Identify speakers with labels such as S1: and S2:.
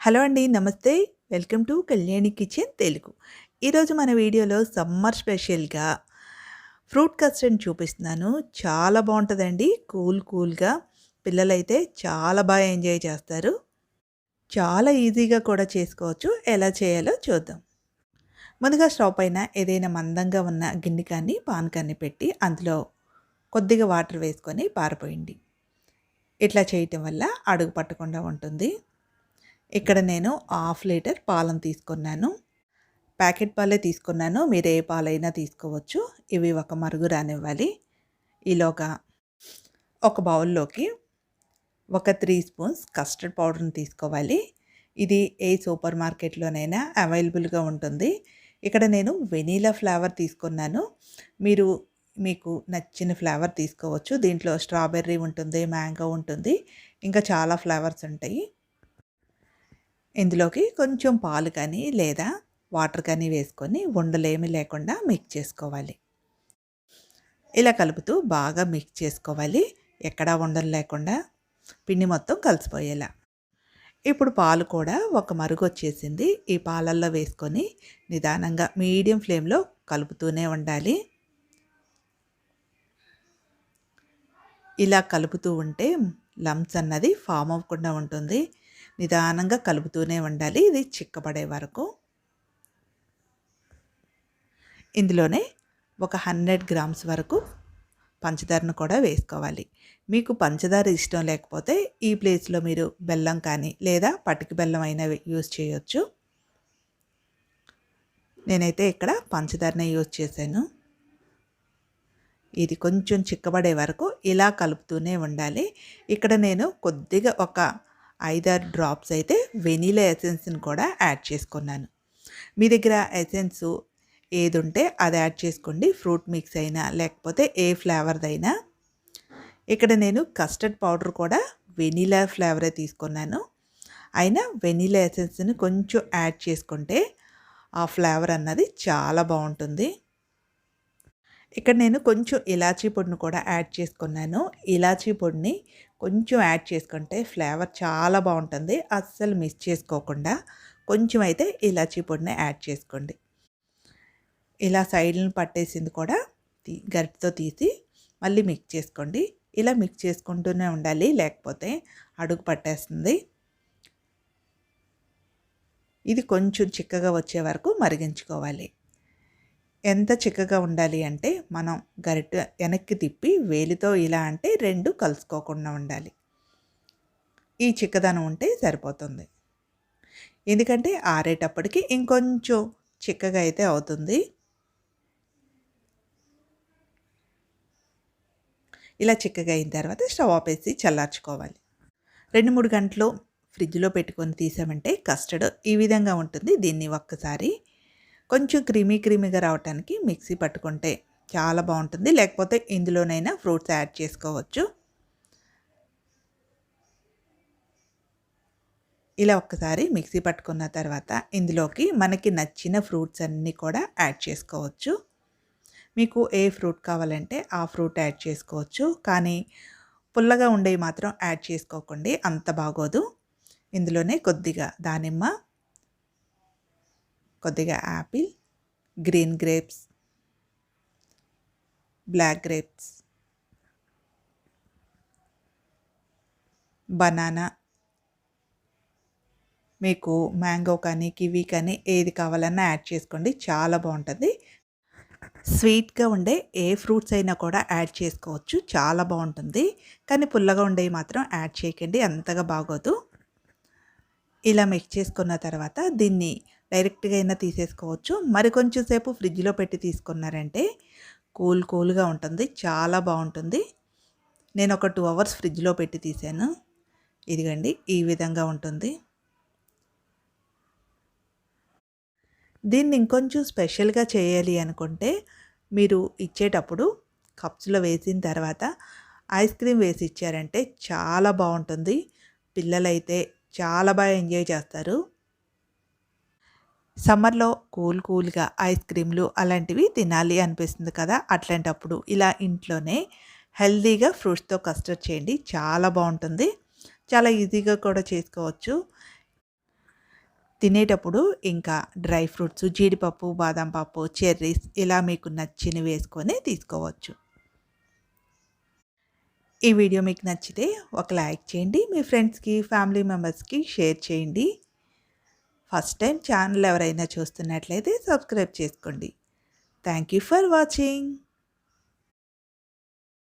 S1: Hello అండి నమస్తే. Welcome to Kalyani kitchen Telugu. ఈరోజు మన వీడియోలో సమ్మర్ స్పెషల్గా ఫ్రూట్ కస్టర్డ్ చూపిస్తున్నాను. చాలా బాగుంటుందండి. కూల్ కూల్గా. పిల్లలైతే చాలా బాగా ఎంజాయ్ చేస్తారు. చాలా ఈజీగా కూడా చేసుకోవచ్చు. ఎలా చేయాలో చూద్దాం. ముందుగా స్టవ్ పైన ఏదైనా మందంగా ఉన్న గిన్నెకాన్ని పానకాన్ని పెట్టి అందులో కొద్దిగా వాటర్ వేసుకొని పారిపోయింది ఇట్లా చేయటం వల్ల అడుగు పట్టకుండా ఉంటుంది. ఇక్కడ నేను హాఫ్ లీటర్ పాలను తీసుకున్నాను. ప్యాకెట్ పాలే తీసుకున్నాను. మీరు ఏ పాలైనా తీసుకోవచ్చు. ఇవి ఒక మరుగు రానివ్వాలి. ఈలోగా ఒక బౌల్లోకి ఒక త్రీ స్పూన్స్ కస్టర్డ్ పౌడర్ని తీసుకోవాలి. ఇది ఏ సూపర్ మార్కెట్లోనైనా అవైలబుల్గా ఉంటుంది. ఇక్కడ నేను వెనీలా ఫ్లేవర్ తీసుకున్నాను. మీరు మీకు నచ్చిన ఫ్లేవర్ తీసుకోవచ్చు. దీంట్లో స్ట్రాబెర్రీ ఉంటుంది మ్యాంగో ఉంటుంది. ఇంకా చాలా ఫ్లేవర్స్ ఉంటాయి. ఇందులోకి కొంచెం పాలు కానీ లేదా వాటర్ కానీ వేసుకొని ఉండలేమి లేకుండా మిక్స్ చేసుకోవాలి. ఇలా కలుపుతూ బాగా మిక్స్ చేసుకోవాలి. ఎక్కడా ఉండలు లేకుండా. పిండి మొత్తం కలిసిపోయేలా. ఇప్పుడు పాలు కూడా ఒక మరుగు వచ్చేసింది. ఈ పాలల్లో వేసుకొని నిదానంగా మీడియం ఫ్లేమ్లో కలుపుతూనే ఉండాలి. ఇలా కలుపుతూ ఉంటే లమ్స్ అన్నది ఫామ్ అవ్వకుండా ఉంటుంది. నిదానంగా కలుపుతూనే ఉండాలి. ఇది చిక్కబడే వరకు. ఇందులోనే ఒక హండ్రెడ్ గ్రామ్స్ వరకు పంచదారను కూడా వేసుకోవాలి. మీకు పంచదార ఇష్టం లేకపోతే ఈ ప్లేస్లో మీరు బెల్లం కానీ లేదా పటికి బెల్లం అయినా యూజ్ చేయొచ్చు. నేనైతే ఇక్కడ పంచదారనే యూజ్ చేశాను. ఇది కొంచెం చిక్కబడే వరకు ఇలా కలుపుతూనే ఉండాలి. ఇక్కడ నేను కొద్దిగా ఒక ఐదారు డ్రాప్స్ అయితే వెనీలా ఎసెన్స్ని కూడా యాడ్ చేసుకున్నాను. మీ దగ్గర ఎసెన్స్ ఏది ఉంటే అది యాడ్ చేసుకోండి. ఫ్రూట్ మిక్స్ అయినా లేకపోతే ఏ ఫ్లేవర్దైనా ఇక్కడ నేను కస్టర్డ్ పౌడర్ కూడా వెనీలా ఫ్లేవరే తీసుకున్నాను. అయినా వెనీలా ఎసెన్స్ని కొంచెం యాడ్ చేసుకుంటే ఆ ఫ్లేవర్ అన్నది చాలా బాగుంటుంది. ఇక్కడ నేను కొంచెం ఇలాచీ పొడిని కూడా యాడ్ చేసుకున్నాను. ఇలాచీ పొడిని కొంచెం యాడ్ చేసుకుంటే ఫ్లేవర్ చాలా బాగుంటుంది. అస్సలు మిస్ చేసుకోకుండా కొంచెం అయితే ఇలాచీ పొడిని యాడ్ చేసుకోండి. ఇలా సైడ్లను పట్టేసింది కూడా గరిటతో తీసి మళ్ళీ మిక్స్ చేసుకోండి. ఇలా మిక్స్ చేసుకుంటూనే ఉండాలి లేకపోతే అడుగు పట్టేస్తుంది. ఇది కొంచెం చిక్కగా వచ్చే వరకు మరిగించుకోవాలి. ఎంత చిక్కగా ఉండాలి అంటే మనం గరిట వెనక్కి తిప్పి వేలితో ఇలా అంటే రెండు కలుసుకోకుండా ఉండాలి. ఈ చిక్కదనం ఉంటే సరిపోతుంది. ఎందుకంటే ఆరేటప్పటికి ఇంకొంచెం చిక్కగా అయితే అవుతుంది. ఇలా చిక్కగా అయిన తర్వాత స్టవ్ ఆపేసి చల్లార్చుకోవాలి. రెండు మూడు గంటలు ఫ్రిడ్జ్లో పెట్టుకొని తీసామంటే కస్టర్డ్ ఈ విధంగా ఉంటుంది. దీన్ని ఒక్కసారి కొంచెం క్రీమీ క్రీమీగా రావడానికి మిక్సీ పట్టుకుంటే చాలా బాగుంటుంది. లేకపోతే ఇందులోనైనా ఫ్రూట్స్ యాడ్ చేసుకోవచ్చు. ఇలా ఒక్కసారి మిక్సీ పట్టుకున్న తర్వాత ఇందులోకి మనకి నచ్చిన ఫ్రూట్స్ అన్నీ కూడా యాడ్ చేసుకోవచ్చు. మీకు ఏ ఫ్రూట్ కావాలంటే ఆ ఫ్రూట్ యాడ్ చేసుకోవచ్చు. కానీ పుల్లగా ఉండేవి మాత్రం యాడ్ చేసుకోకండి. అంత బాగోదు. ఇందులోనే కొద్దిగా దానిమ్మ కొద్దిగా apple green grapes black grapes banana. మీకు మ్యాంగో కానీ కివీ కానీ ఏది కావాలన్నా యాడ్ చేసుకోండి. చాలా బాగుంటుంది. స్వీట్గా ఉండే ఏ ఫ్రూట్స్ అయినా కూడా యాడ్ చేసుకోవచ్చు. చాలా బాగుంటుంది. కానీ పుల్లగా ఉండేవి మాత్రం యాడ్ చేయకండి. అంతగా బాగోదు. ఇలా మిక్స్ చేసుకున్న తర్వాత దీన్ని డైరెక్ట్గా అయినా తీసేసుకోవచ్చు. మరి కొంచెం సేపు ఫ్రిడ్జ్లో పెట్టి తీసుకున్నారంటే కూల్ కూల్గా ఉంటుంది. చాలా బాగుంటుంది. నేను ఒక టూ అవర్స్ ఫ్రిడ్జ్లో పెట్టి తీసాను. ఇదిగండి ఈ విధంగా ఉంటుంది. దీన్ని ఇంకొంచెం స్పెషల్గా చేయాలి అనుకుంటే మీరు ఇచ్చేటప్పుడు కప్స్లో వేసిన తర్వాత ఐస్ క్రీమ్ వేసి ఇచ్చారంటే చాలా బాగుంటుంది. పిల్లలైతే చాలా బాగా ఎంజాయ్ చేస్తారు. సమ్మర్లో కూల్ కూల్గా ఐస్ క్రీమ్లు అలాంటివి తినాలి అనిపిస్తుంది కదా! అట్లాంటప్పుడు ఇలా ఇంట్లోనే హెల్తీగా ఫ్రూట్స్తో కస్టర్డ్ చేయండి. చాలా బాగుంటుంది. చాలా ఈజీగా కూడా చేసుకోవచ్చు. తినేటప్పుడు ఇంకా డ్రై ఫ్రూట్స్ జీడిపప్పు బాదం పప్పు చెర్రీస్ ఇలా మీకు నచ్చినవి వేసుకొని తీసుకోవచ్చు. ఈ వీడియో మీకు నచ్చితే ఒక లైక్ చేయండి. మీ ఫ్రెండ్స్కి ఫ్యామిలీ మెంబర్స్కి షేర్ చేయండి. ఫస్ట్ టైం ఛానల్ ఎవరైనా చూస్తున్నట్లయితే సబ్స్క్రైబ్ చేసుకోండి. Thank you for watching